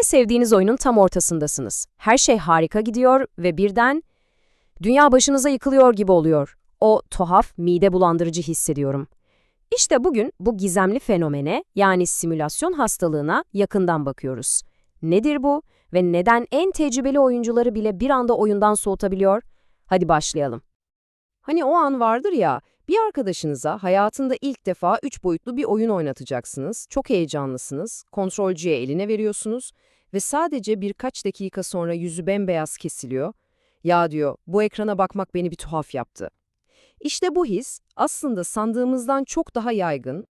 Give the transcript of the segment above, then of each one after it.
En sevdiğiniz oyunun tam ortasındasınız. Her şey harika gidiyor ve birden dünya başınıza yıkılıyor gibi oluyor. O tuhaf, mide bulandırıcı hissediyorum. İşte bugün bu gizemli fenomene yani simülasyon hastalığına yakından bakıyoruz. Nedir bu ve neden en tecrübeli oyuncuları bile bir anda oyundan soğutabiliyor? Hadi başlayalım. Hani o an vardır ya, bir arkadaşınıza hayatında ilk defa üç boyutlu bir oyun oynatacaksınız, çok heyecanlısınız, kontrolcüye eline veriyorsunuz ve sadece birkaç dakika sonra yüzü bembeyaz kesiliyor. Ya diyor, bu ekrana bakmak beni bir tuhaf yaptı. İşte bu his aslında sandığımızdan çok daha yaygın.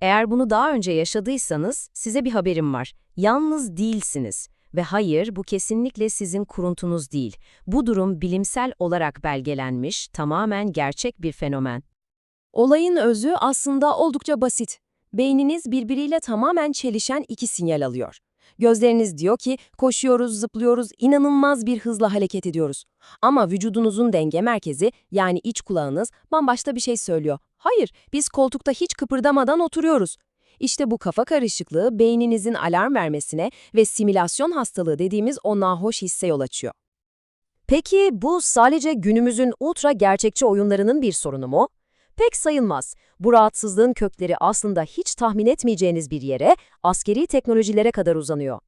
Eğer bunu daha önce yaşadıysanız size bir haberim var. Yalnız değilsiniz. Ve hayır, bu kesinlikle sizin kuruntunuz değil. Bu durum bilimsel olarak belgelenmiş, tamamen gerçek bir fenomen. Olayın özü aslında oldukça basit. Beyniniz birbiriyle tamamen çelişen iki sinyal alıyor. Gözleriniz diyor ki koşuyoruz, zıplıyoruz, inanılmaz bir hızla hareket ediyoruz. Ama vücudunuzun denge merkezi yani iç kulağınız bambaşka bir şey söylüyor. Hayır, biz koltukta hiç kıpırdamadan oturuyoruz. İşte bu kafa karışıklığı beyninizin alarm vermesine ve simülasyon hastalığı dediğimiz o nahoş hisse yol açıyor. Peki bu sadece günümüzün ultra gerçekçi oyunlarının bir sorunu mu? Pek sayılmaz. Bu rahatsızlığın kökleri aslında hiç tahmin etmeyeceğiniz bir yere, askeri teknolojilere kadar uzanıyor.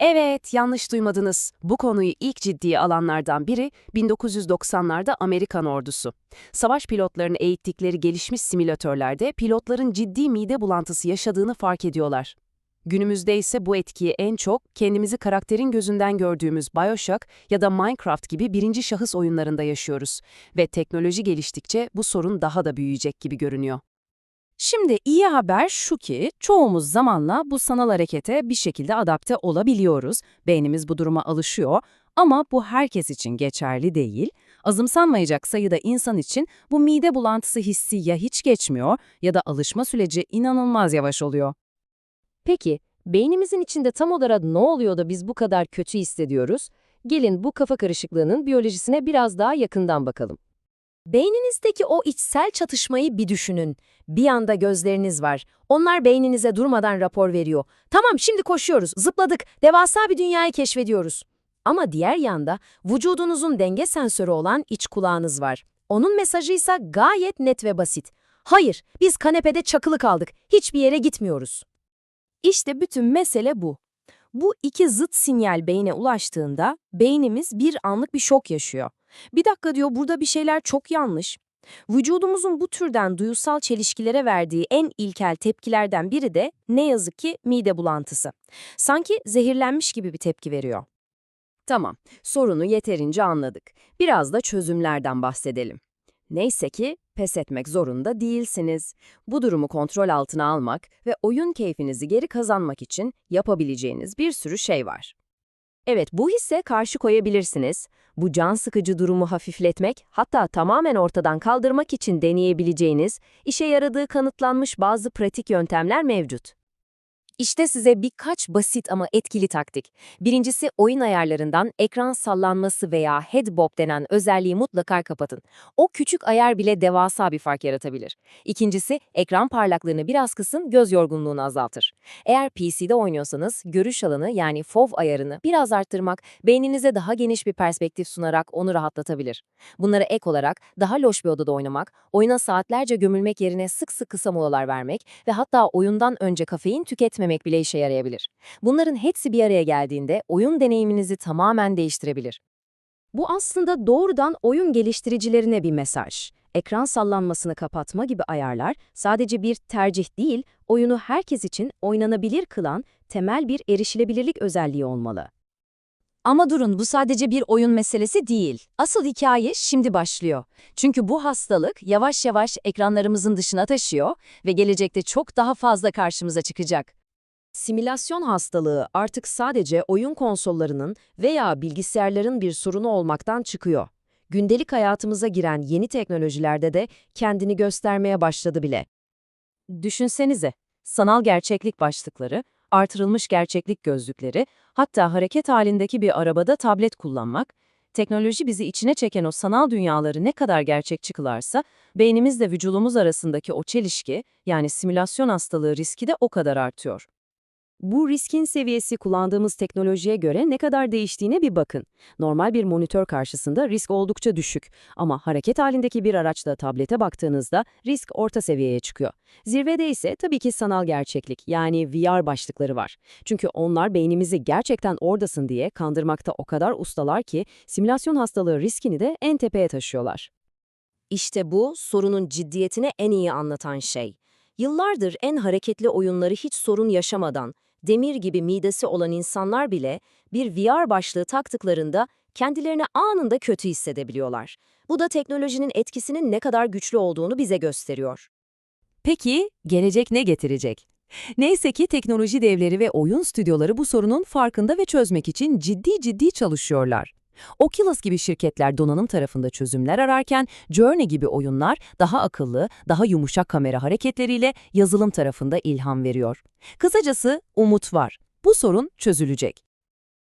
Evet, yanlış duymadınız. Bu konuyu ilk ciddiye alanlardan biri 1990'larda Amerikan ordusu. Savaş pilotlarını eğittikleri gelişmiş simülatörlerde pilotların ciddi mide bulantısı yaşadığını fark ediyorlar. Günümüzde ise bu etkiyi en çok kendimizi karakterin gözünden gördüğümüz BioShock ya da Minecraft gibi birinci şahıs oyunlarında yaşıyoruz ve teknoloji geliştikçe bu sorun daha da büyüyecek gibi görünüyor. Şimdi iyi haber şu ki çoğumuz zamanla bu sanal harekete bir şekilde adapte olabiliyoruz. Beynimiz bu duruma alışıyor ama bu herkes için geçerli değil. Azımsanmayacak sayıda insan için bu mide bulantısı hissi ya hiç geçmiyor ya da alışma süreci inanılmaz yavaş oluyor. Peki, beynimizin içinde tam olarak ne oluyor da biz bu kadar kötü hissediyoruz? Gelin bu kafa karışıklığının biyolojisine biraz daha yakından bakalım. Beyninizdeki o içsel çatışmayı bir düşünün. Bir anda gözleriniz var. Onlar beyninize durmadan rapor veriyor. Tamam şimdi koşuyoruz, zıpladık, devasa bir dünyayı keşfediyoruz. Ama diğer yanda vücudunuzun denge sensörü olan iç kulağınız var. Onun mesajı ise gayet net ve basit. Hayır, biz kanepede çakılı kaldık, hiçbir yere gitmiyoruz. İşte bütün mesele bu. Bu iki zıt sinyal beyne ulaştığında beynimiz bir anlık bir şok yaşıyor. Bir dakika diyor burada bir şeyler çok yanlış. Vücudumuzun bu türden duyusal çelişkilere verdiği en ilkel tepkilerden biri de ne yazık ki mide bulantısı. Sanki zehirlenmiş gibi bir tepki veriyor. Tamam, sorunu yeterince anladık. Biraz da çözümlerden bahsedelim. Neyse ki pes etmek zorunda değilsiniz. Bu durumu kontrol altına almak ve oyun keyfinizi geri kazanmak için yapabileceğiniz bir sürü şey var. Evet, bu hisse karşı koyabilirsiniz. Bu can sıkıcı durumu hafifletmek, hatta tamamen ortadan kaldırmak için deneyebileceğiniz, işe yaradığı kanıtlanmış bazı pratik yöntemler mevcut. İşte size birkaç basit ama etkili taktik. Birincisi oyun ayarlarından ekran sallanması veya head bob denen özelliği mutlaka kapatın. O küçük ayar bile devasa bir fark yaratabilir. İkincisi ekran parlaklığını biraz kısın, göz yorgunluğunu azaltır. Eğer PC'de oynuyorsanız görüş alanı yani FOV ayarını biraz arttırmak beyninize daha geniş bir perspektif sunarak onu rahatlatabilir. Bunlara ek olarak daha loş bir odada oynamak, oyuna saatlerce gömülmek yerine sık sık kısa molalar vermek ve hatta oyundan önce kafein tüketmemek bile işe yarayabilir. Bunların hepsi bir araya geldiğinde oyun deneyiminizi tamamen değiştirebilir. Bu aslında doğrudan oyun geliştiricilerine bir mesaj. Ekran sallanmasını kapatma gibi ayarlar sadece bir tercih değil, oyunu herkes için oynanabilir kılan temel bir erişilebilirlik özelliği olmalı. Ama durun bu sadece bir oyun meselesi değil. Asıl hikaye şimdi başlıyor. Çünkü bu hastalık yavaş yavaş ekranlarımızın dışına taşıyor ve gelecekte çok daha fazla karşımıza çıkacak. Simülasyon hastalığı artık sadece oyun konsollarının veya bilgisayarların bir sorunu olmaktan çıkıyor. Gündelik hayatımıza giren yeni teknolojilerde de kendini göstermeye başladı bile. Düşünsenize, sanal gerçeklik başlıkları, artırılmış gerçeklik gözlükleri, hatta hareket halindeki bir arabada tablet kullanmak, teknoloji bizi içine çeken o sanal dünyaları ne kadar gerçekçi kılarsa, beynimizle vücudumuz arasındaki o çelişki, yani simülasyon hastalığı riski de o kadar artıyor. Bu riskin seviyesi kullandığımız teknolojiye göre ne kadar değiştiğine bir bakın. Normal bir monitör karşısında risk oldukça düşük ama hareket halindeki bir araçla tablete baktığınızda risk orta seviyeye çıkıyor. Zirvede ise tabii ki sanal gerçeklik yani VR başlıkları var. Çünkü onlar beynimizi gerçekten oradasın diye kandırmakta o kadar ustalar ki simülasyon hastalığı riskini de en tepeye taşıyorlar. İşte bu sorunun ciddiyetini en iyi anlatan şey. Yıllardır en hareketli oyunları hiç sorun yaşamadan, demir gibi midesi olan insanlar bile bir VR başlığı taktıklarında kendilerini anında kötü hissedebiliyorlar. Bu da teknolojinin etkisinin ne kadar güçlü olduğunu bize gösteriyor. Peki, gelecek ne getirecek? Neyse ki teknoloji devleri ve oyun stüdyoları bu sorunun farkında ve çözmek için ciddi ciddi çalışıyorlar. Oculus gibi şirketler donanım tarafında çözümler ararken Journey gibi oyunlar daha akıllı, daha yumuşak kamera hareketleriyle yazılım tarafında ilham veriyor. Kısacası umut var. Bu sorun çözülecek.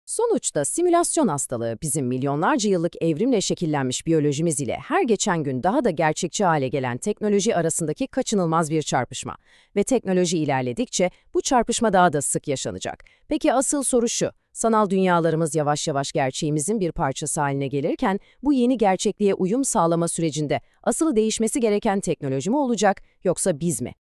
Sonuçta simülasyon hastalığı bizim milyonlarca yıllık evrimle şekillenmiş biyolojimiz ile her geçen gün daha da gerçekçi hale gelen teknoloji arasındaki kaçınılmaz bir çarpışma. Ve teknoloji ilerledikçe bu çarpışma daha da sık yaşanacak. Peki asıl soru şu, sanal dünyalarımız yavaş yavaş gerçeğimizin bir parçası haline gelirken bu yeni gerçekliğe uyum sağlama sürecinde asıl değişmesi gereken teknoloji mi olacak yoksa biz mi?